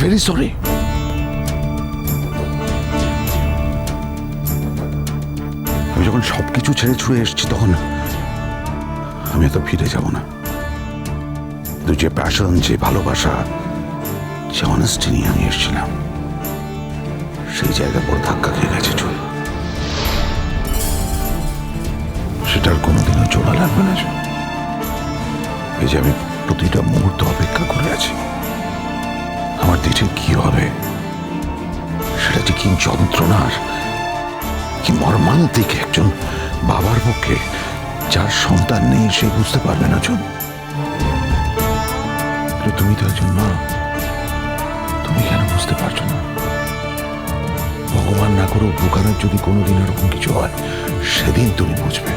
Very sorry. আমি যখন সবকিছু ছেড়ে ছুড়ে এসেছি তখন আমি এত ফিরে যাব না। কিন্তু যে প্যাশন যে ভালোবাসা, যে অনেস্টি নিয়ে আমি এসেছিলাম, সেই জায়গা পর ধাক্কা খেয়ে গেছে চল। সেটার কোনোদিনও জোড়া লাগবে না এই যে আমি প্রতিটা মুহূর্ত অপেক্ষা করে আছি। আমার দিঠে কি হবে? সেটা যে কি যন্ত্রণার, কি মর্মান্তিক একজন বাবার পক্ষে, যার সন্তান নেই সে বুঝতে পারবে না জন তুমি তো একজন মা। তুমি কেন বুঝতে পারছ না? ভগবান না করো বুকানের যদি কোনোদিন এরকম কিছু হয়, সেদিন তুমি বুঝবে।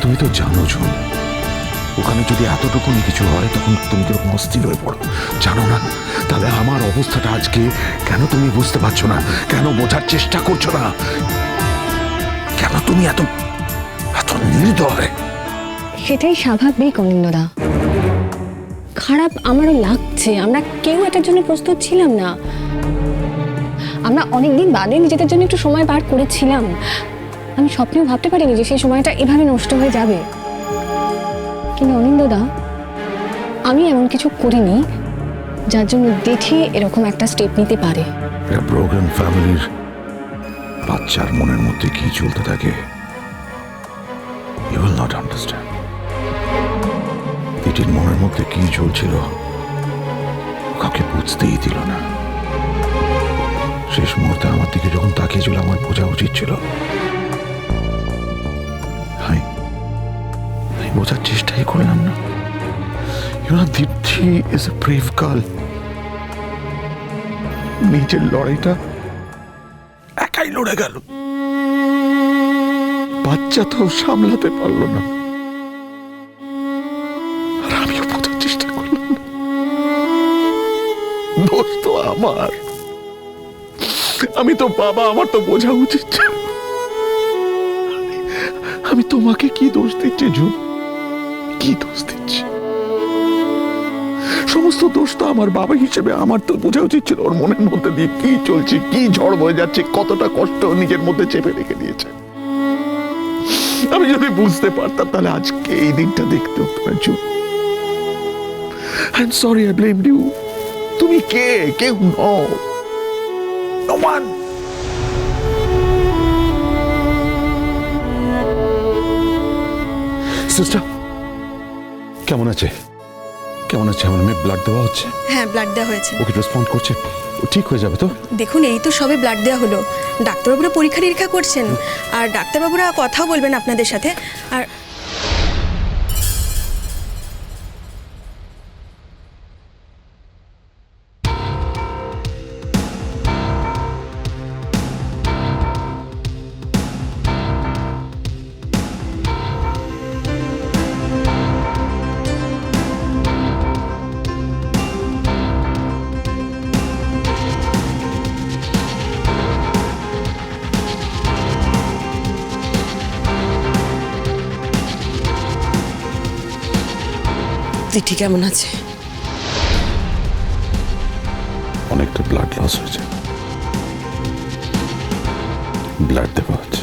তুমি তো জানো জন ওখানে যদি এতটুকুনি কিছু হয়, তখন তুমি কীরকম অস্থির হয়ে পড়ো? জানো না? তাহলে আমার অবস্থাটা আজকে কেন তুমি বুঝতে পারছ না? কেন বোঝার চেষ্টা করছ না? কেন তুমি এত এত নির্দয়? সেটাই স্বাভাবিক অনিন্দদা খারাপ আমারও লাগছে। আমরা কেউ এটার জন্য প্রস্তুত ছিলাম না। আমরা অনেকদিন বাদে নিজেদের জন্য একটু সময় বার করেছিলাম। আমি স্বপ্নেও ভাবতে পারিনি যে সেই সময়টা এভাবে নষ্ট হয়ে যাবে। কিন্তু অনিন্দদা আমি এমন কিছু করিনি যার জন্য দেখে এরকম একটা স্টেপ নিতে পারে। একটা ব্রোকেন ফ্যামিলির বাচ্চার মনের মধ্যে কি চলতে থাকে ইউ উইল নট আন্ডারস্ট্যান্ড এটির মনের মধ্যে কি চলছিল, কাউকে বুঝতেই দিল না। শেষ মুহূর্তে আমার দিকে যখন তাকিয়েছিল, আমার বোঝা উচিত ছিল আমি বোঝার চেষ্টাই করলাম না। You know Dipti is a brave girl নিজের লড়াইটা একাই লড়ে গেল। বাচ্চা তো সামলাতে না। আর আমিও বোঝার চেষ্টা করলাম দোষ তো আমার। আমি তো বাবা, আমার তো বোঝা উচিত। আমি- তোমাকে কি দোষ দিচ্ছি জুন কি দোষ দিচ্ছি। সমস্ত দোষ তো আমার বাবা হিসেবে আমার তো বোঝা উচিত ছিল ওর মনের মধ্যে দিয়ে কি চলছে, কি ঝড় বয়ে যাচ্ছে, কতটা কষ্ট নিজের মধ্যে চেপে রেখে দিয়েছে। আমি যদি বুঝতে পারতাম তাহলে আজকে এই দিনটা দেখতে হতো না, June. I am sorry I blame you তুমি কে? কেউ নও। নো ওয়ান সিস্টার কেমন আছে? কেমন আছে? আমার মেয়ে ব্লাড দেওয়া হচ্ছে। হ্যাঁ ব্লাড দেওয়া হয়েছে। ওকে রেসপন্ড করছে। ও ঠিক হয়ে যাবে তো? দেখুন এই তো সবে ব্লাড দেওয়া হলো। ডাক্তারবাবুরা পরীক্ষা নিরীক্ষা করছেন। আর ডাক্তারবাবুরা কথাও বলবেন আপনাদের সাথে। আর তিথি কেমন আছে। অনেকটা ব্লাড লস হয়েছে। ব্লাড দেওয়া হচ্ছে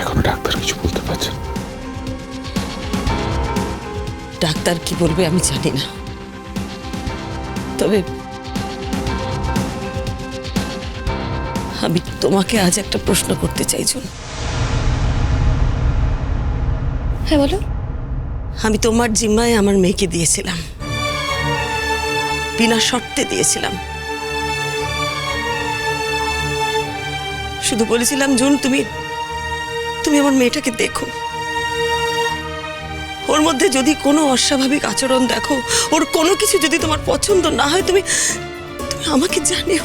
এখনও ডাক্তার কিছু বলতে পারছেন ডাক্তার কি বলবে আমি জানি না। তবে আমি তোমাকে আজ একটা প্রশ্ন করতে চাই হ্যাঁ বলো? আমি তোমার জিম্মায় আমার মেয়েকে দিয়েছিলাম। বিনা শর্তে দিয়েছিলাম। শুধু বলেছিলাম, জুন, তুমি তুমি আমার মেয়েটাকে দেখো। ওর মধ্যে যদি কোনো অস্বাভাবিক আচরণ দেখো, ওর কোনো কিছু যদি তোমার পছন্দ না হয়, তুমি তুমি আমাকে জানিও।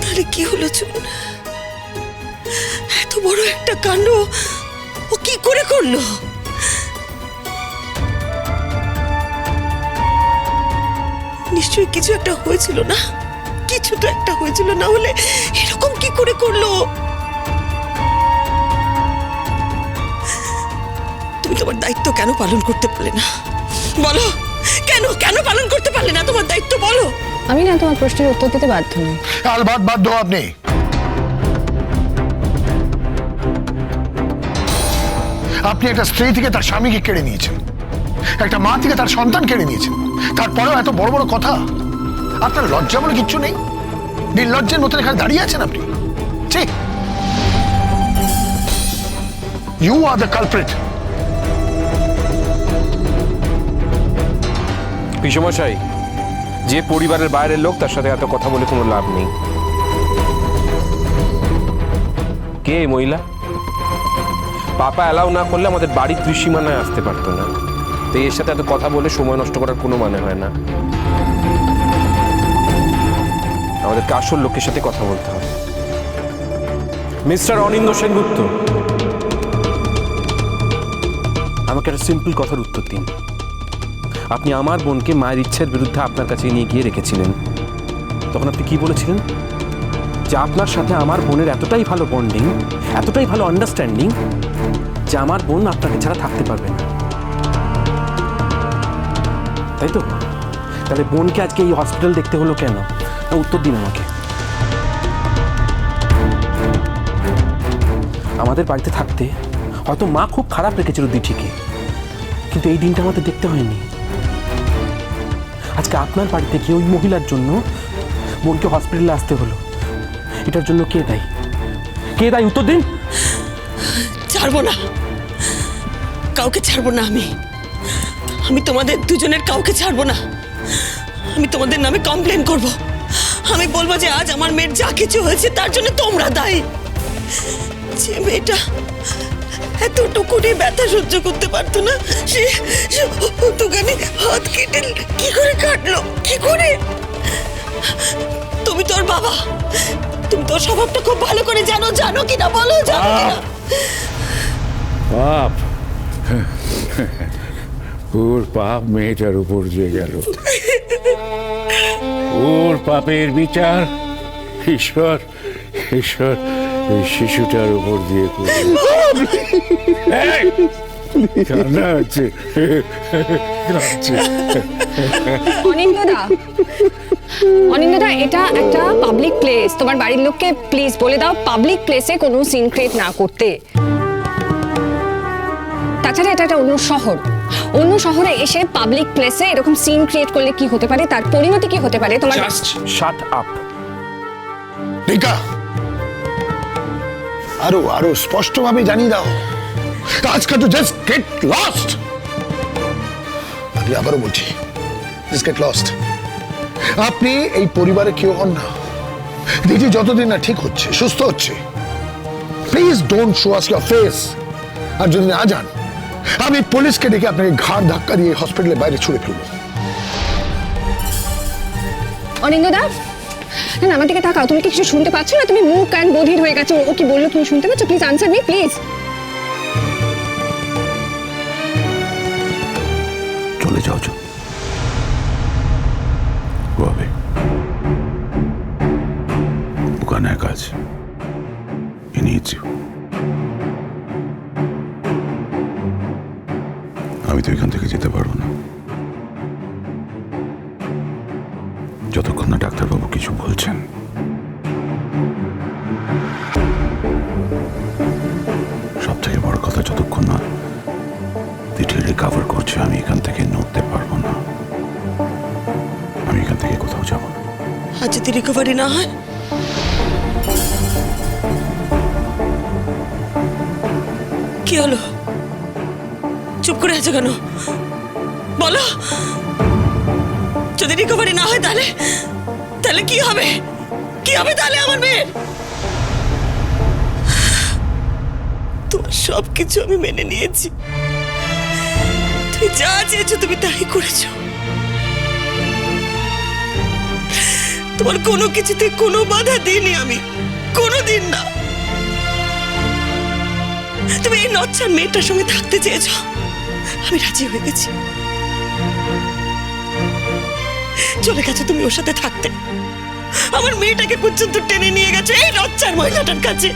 তাহলে কি হলো এত বড় একটা কাণ্ড। ও কি করে করল? নিশ্চয়ই কিছু একটা হয়েছিল না? কিছু তো একটা হয়েছিল না হলে এরকম কি করে করল? তুমি তোমার দায়িত্ব কেন পালন করতে পারলে না? বলো কেন কেন পালন করতে পারলে না? তোমার দায়িত্ব বলো। আমি না তোমার প্রশ্নের উত্তর দিতে বাধ্য নই। আলবাত বাধ্য আপনি। আপনি একটা স্ত্রী থেকে তার স্বামীকে কেড়ে নিয়েছেন। একটা মা থেকে তার সন্তান কেড়ে নিয়েছেন। তারপরেও এত বড় বড় কথা? আপনার লজ্জা বলে কিচ্ছু নেই? নির্লজ্জের মতন এখানে দাঁড়িয়ে আছেন আপনি? ঠিক ইউ আর দ্য কালপ্রিট পিসমশাই, যে পরিবারের বাইরের লোক তার সাথে এত কথা বলে কোনো লাভ নেই। কে মহিলা? পাপা অ্যালাউ না করলে আমাদের বাড়ির ত্রিসীমানায় আসতে পারতো না। তো এর সাথে এত কথা বলে সময় নষ্ট করার কোনো মানে হয় না। আমাদেরকে আসল লোকের সাথে কথা বলতে হবে। মিস্টার অনিন্দ সেনগুপ্ত। আমাকে একটা সিম্পল কথার উত্তর দিন। আপনি আমার বোনকে মায়ের ইচ্ছের বিরুদ্ধে আপনার কাছে নিয়ে গিয়ে রেখেছিলেন। তখন আপনি কি বলেছিলেন? যে আপনার সাথে আমার বোনের এতটাই ভালো বন্ডিং এতটাই ভালো আন্ডারস্ট্যান্ডিং যে আমার বোন আপনাকে ছাড়া থাকতে পারবে না। তাই তো? তাহলে বোনকে আজকে এই হসপিটাল দেখতে হলো কেন? উত্তর দিন আমাকে। আমাদের বাড়িতে থাকতে হয়তো মা খুব খারাপ রেখেছিল দিঠিকে, কিন্তু এই দিনটা আমাদের দেখতে হয়নি। আজকে আপনার বাড়িতে গিয়ে ওই মহিলার জন্য বোনকে হসপিটালে আসতে হলো। এটার জন্য কে দায়ী? কে দায়ী উত্তর দিন? ছাড়বো না। কাউকে ছাড়বো না আমি। আমি তোমাদের দুজনের কাউকে ছাড়বো না। আমি তোমাদের নামে কমপ্লেন করব। আমি বলব যে আজ আমার মেয়ের যা কিছু হয়েছে তার জন্য তোমরা দায়ী। যে মেয়েটা এতটুকুনি ব্যথা সহ্য করতে পারতো না, সে ওটুখানি হাত কেটে কি করে কাটলো? কি করে? তুমি তোর বাবা। তুমি তোর স্বভাবটা খুব ভালো করে জানো জানো কিনা বলো জানো কিনা? পাপ ওর পাপ মেয়েটার উপর দিয়ে গেল। ওর পাপের বিচার ঈশ্বর ঈশ্বর শিশুটার উপর দিয়ে করল। হচ্ছে কাঁদছে। অনিন্দদা অনিন্দদা এটা একটা পাবলিক প্লেস তোমার বাড়ির লোককে প্লিজ বলে দাও পাবলিক প্লেসে কোনো সিন ক্রিয়েট না করতে। তাছাড়া এটা একটা অন্য শহর। অন্য শহরে এসে পাবলিক প্লেসে এরকম সিন ক্রিয়েট করলে কি হতে পারে? তার পরিণতি কি হতে পারে? তোমার জাস্ট শাট আপ রিকা! আরও আরও স্পষ্টভাবে জানিয়ে দাও। আজকে তো জাস্ট গেট লস্ট আমি আবারও বলছি জাস্ট গেট লস্ট আপনি এই পরিবারে কেউ হন না। দিদি যতদিন না ঠিক হচ্ছে সুস্থ হচ্ছে please don't show us your face আর যদি না যান আমি পুলিশকে ডেকে আপনাকে ঘাড় ধাক্কা দিয়ে হসপিটালের বাইরে ছুড়ে ফেলব। অনিন্দদা না না আমার দিকে তাকাও। তুমি কি কিছু শুনতে পাচ্ছ না? তুমি মুখ কান বধির হয়ে গেছো। ও কি বলল তুমি শুনতে পাচ্ছ? প্লিজ আনসার মি প্লিজ হবে ওখানে কাজ He needs. আমি তো এখান থেকে যেতে পারব না। যতক্ষণ না ডাক্তারবাবু কিছু বলছেন। সব থেকে বড় কথা, যতক্ষণ না তিঠি রিকাভার করছে, আমি এখান থেকে নড়তে পারব না। কোথাও যাব না। আর যদি রিকভারি না হয়? কি হলো? চুপ করে আছো কেন? বলো। যদি রিকভারি না হয় তাহলে তাহলে কি হবে? কি হবে তাহলে আমার মেয়ের? তোমার সব কিছু আমি মেনে নিয়েছি। তুমি যা চেয়েছো তুমি তাই করেছ। তোমার কোনো কিছুতে কোনো বাধা দিইনি আমি। কোনো দিন না। তুমি এই নচ্ছার মেয়েটার সঙ্গে থাকতে চেয়েছ। আমি রাজি হয়ে গেছি। চলে গেছো তুমি ওর সাথে থাকতে। আমার মেয়েটাকে পর্যন্ত টেনে নিয়ে গেছো এই নচ্ছার মহিলাটার কাছে।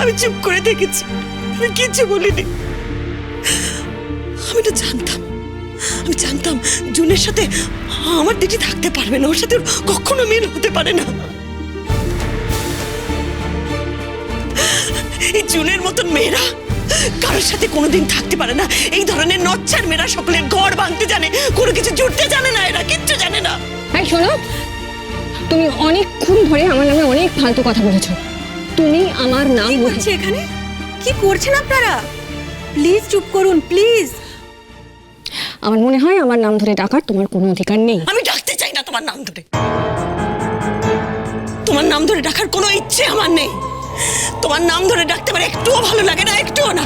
আমি চুপ করে দেখেছি আমি কিচ্ছু বলিনি। আমি তো জানতাম জুনের সাথে আমার দিদি থাকতে পারবে না ওর সাথে ওর কখনো মিল হতে পারে না। এই জুনের মতন মেয়েরা কারোর সাথে কোনোদিন থাকতে পারে না। এই ধরনের নচ্ছার মেয়েরা সকলের ঘর ভাঙতে জানে কোনো কিছু জুটতে জানে না এরা কিচ্ছু জানে না। এই শোনো তুমি অনেকক্ষণ ধরে আমার নামে অনেক ফালতু কথা বলেছ। তুমি আমার নাম করছে এখানে? কি করছেন আপনারা? প্লিজ চুপ করুন প্লিজ আমার মনে হয় আমার নাম ধরে ডাকার তোমার কোনো অধিকার নেই। আমি ডাকতে চাই না তোমার নাম ধরে। তোমার নাম ধরে ডাকার কোনো ইচ্ছে আমার নেই। তোমার নাম ধরে ডাকতে আমার একটুও ভালো লাগে না, একটুও না।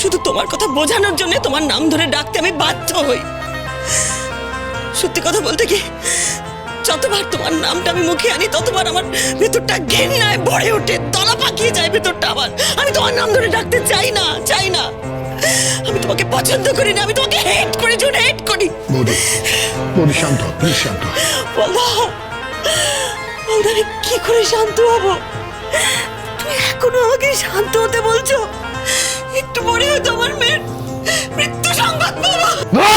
শুধু তোমার কথা বোঝানোর জন্য তোমার নাম ধরে ডাকতে আমি বাধ্য হই। সত্যি কথা বলতে কি, যতবার তোমার নামটা আমি মুখে আনি, ততবার আমার ভেতরটা ঘেন্নায় ভরে ওঠে, তলা পাকিয়ে যায় ভেতরটা আমার। আমি তোমার নাম ধরে ডাকতে চাই না চাই না। আমি তোমাকে পছন্দ করি না আমি তোমাকে হেট করি জুন হেট করি বৌদি বৌদি শান্ত প্লিজ শান্ত হও। বলদা বলদা আমি কি করে শান্ত হব তুমি এখনও আমাকে শান্ত হতে বলছো একটু পরে হয়তো আমার মেয়ের মৃত্যু সংবাদ পাবো না!